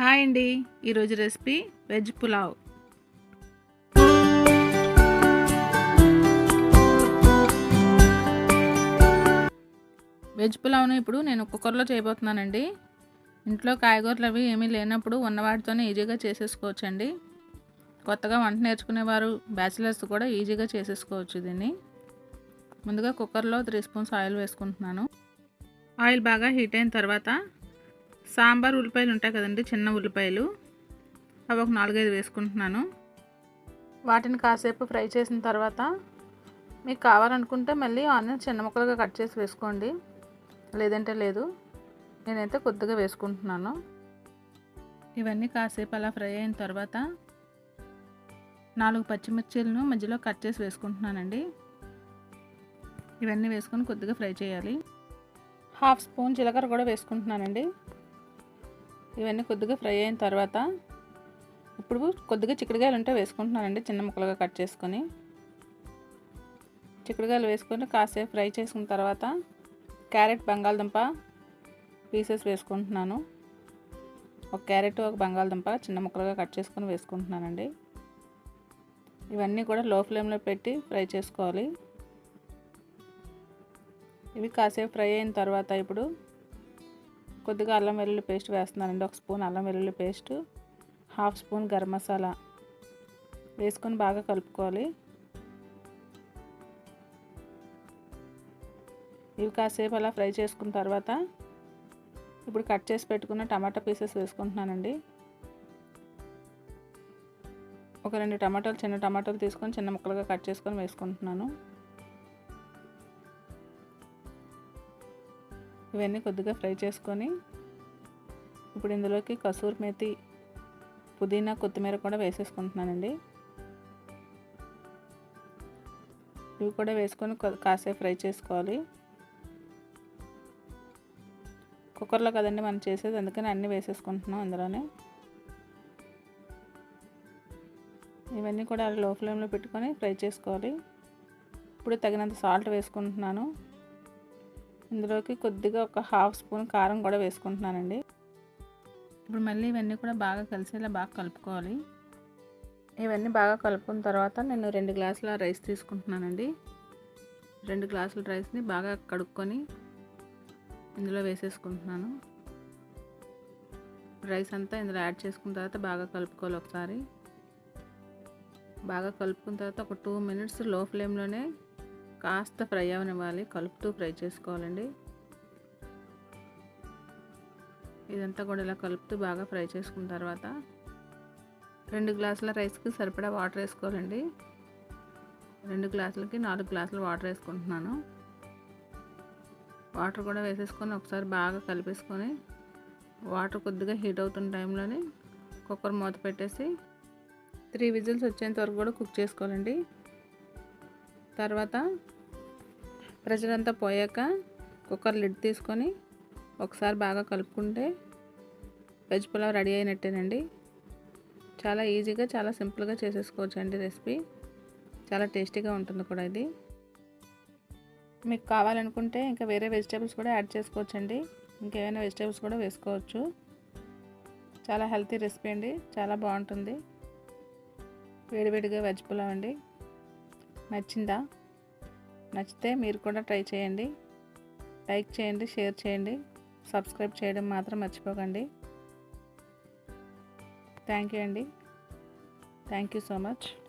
Hi అండి. ఈరోజు recipe veg pulao. Veg పులావ్ను ఇప్పుడు నేను కుక్కర్లో చేయబోతున్నానండి. ఇంట్లో కాయగూరలు అవి ఏమీ లేనప్పుడు ఉన్నవాటితోనే ఈజీగా చేసేసుకోవచ్చండి. కొత్తగా వంట నేర్చుకునేవారు బ్యాచిలర్స్ కూడా ఈజీగా చేసేసుకోవచ్చు దీన్ని. ముందుగా కుక్కర్లో త్రీ స్పూన్స్ ఆయిల్ వేసుకుంటున్నాను. ఆయిల్ బాగా హీట్ అయిన తర్వాత సాంబార్ ఉల్లిపాయలు ఉంటాయి కదండి చిన్న ఉల్లిపాయలు. అవి ఒక నాలుగైదు వేసుకుంటున్నాను. వాటిని కాసేపు ఫ్రై చేసిన తర్వాత మీకు కావాలనుకుంటే మళ్ళీ ఆనియన్ చిన్న ముక్కలుగా కట్ చేసి వేసుకోండి. లేదంటే లేదు నేనైతే కొద్దిగా వేసుకుంటున్నాను. ఇవన్నీ కాసేపు అలా ఫ్రై అయిన తర్వాత నాలుగు పచ్చిమిర్చీలను మధ్యలో కట్ చేసి వేసుకుంటున్నానండి. ఇవన్నీ వేసుకొని కొద్దిగా ఫ్రై చేయాలి. హాఫ్ స్పూన్ జీలకర్ర కూడా వేసుకుంటున్నానండి. ఇవన్నీ కొద్దిగా ఫ్రై అయిన తర్వాత ఇప్పుడు కొద్దిగా చిక్కుడుగాయలు ఉంటే వేసుకుంటున్నానండి చిన్న ముక్కలుగా కట్ చేసుకొని. చిక్కుడుగాయలు వేసుకొని కాసేపు ఫ్రై చేసుకున్న తర్వాత క్యారెట్ బంగాళదుంప పీసెస్ వేసుకుంటున్నాను. ఒక క్యారెట్ ఒక బంగాళదుంప చిన్న ముక్కలుగా కట్ చేసుకొని వేసుకుంటున్నానండి. ఇవన్నీ కూడా లో ఫ్లేమ్లో పెట్టి ఫ్రై చేసుకోవాలి. ఇవి కాసేపు ఫ్రై అయిన తర్వాత ఇప్పుడు కొద్దిగా అల్లం వెల్లుల్లి పేస్ట్ వేస్తున్నానండి. ఒక స్పూన్ అల్లం వెల్లుల్లి paste half spoon garam masala వేసుకొని బాగా కలుపుకోవాలి. ఇవి కాసేపు అలా ఫ్రై చేసుకున్న తర్వాత ఇప్పుడు కట్ చేసి పెట్టుకున్న టమాటా పీసెస్ వేసుకుంటున్నానండి. ఒక రెండు టమాటాలు చిన్న టమాటాలు తీసుకొని చిన్న ముక్కలుగా కట్ చేసుకొని వేసుకుంటున్నాను. ఇవన్నీ కొద్దిగా ఫ్రై చేసుకొని ఇప్పుడు ఇందులోకి కసూరి మేతి పుదీనా కొత్తిమీర కూడా వేసేసుకుంటున్నానండి. ఇవి కూడా వేసుకొని కాసేపు ఫ్రై చేసుకోవాలి. కుక్కర్లో కదండి మనం చేసేది అందుకని అన్నీ వేసేసుకుంటున్నాం అందులోనే ఇవన్నీ కూడా లో ఫ్లేమ్లో పెట్టుకొని ఫ్రై చేసుకోవాలి. ఇప్పుడు తగినంత సాల్ట్ వేసుకుంటున్నాను. ఇందులోకి కొద్దిగా ఒక హాఫ్ స్పూన్ కారం కూడా వేసుకుంటున్నానండి. ఇప్పుడు మళ్ళీ ఇవన్నీ కూడా బాగా కలిసేలా బాగా కలుపుకోవాలి. ఇవన్నీ బాగా కలుపుకున్న తర్వాత నేను రెండు గ్లాసుల రైస్ తీసుకుంటున్నానండి. రెండు గ్లాసుల రైస్ని బాగా కడుక్కొని ఇందులో వేసేసుకుంటున్నాను. రైస్ అంతా ఇందులో యాడ్ చేసుకున్న తర్వాత బాగా కలుపుకోవాలి ఒకసారి. బాగా కలుపుకున్న తర్వాత ఒక టూ మినిట్స్లో ఫ్లేమ్లోనే కాస్త ఫ్రై అవనివ్వాలి కలుపుతూ ఫ్రై చేసుకోవాలండి. ఇదంతా కూడా ఇలా కలుపుతూ బాగా ఫ్రై చేసుకున్న తర్వాత రెండు గ్లాసుల రైస్కి సరిపడా వాటర్ వేసుకోవాలండి. రెండు గ్లాసులకి నాలుగు గ్లాసులు వాటర్ వేసుకుంటున్నాను. వాటర్ కూడా వేసేసుకొని ఒకసారి బాగా కలిపేసుకొని వాటర్ కొద్దిగా హీట్ అవుతున్న టైంలోనే కుక్కర్ మూత పెట్టేసి త్రీ విజిల్స్ వచ్చేంత వరకు కూడా కుక్ చేసుకోవాలండి. తర్వాత ప్రెషర్ అంతా పోయాక కుక్కర్ లిడ్ తీసుకొని ఒకసారి బాగా కలుపుకుంటే వెజ్ పులావ్ రెడీ అయినట్టేనండి. చాలా ఈజీగా చాలా సింపుల్గా చేసేసుకోవచ్చు అండి రెసిపీ చాలా టేస్టీగా ఉంటుంది కూడా ఇది. మీకు కావాలనుకుంటే ఇంకా వేరే వెజిటేబుల్స్ కూడా యాడ్ చేసుకోవచ్చండి. ఇంకేమైనా వెజిటేబుల్స్ కూడా వేసుకోవచ్చు. చాలా హెల్తీ రెసిపీ అండి. చాలా బాగుంటుంది. వేడివేడిగా వెజ్ పులావ్ అండి. నచ్చిందా? నచ్చితే మీరు కూడా ట్రై చేయండి. లైక్ చేయండి షేర్ చేయండి. సబ్స్క్రైబ్ చేయడం మాత్రం మర్చిపోకండి. థ్యాంక్ యూ అండి. Thank you so much.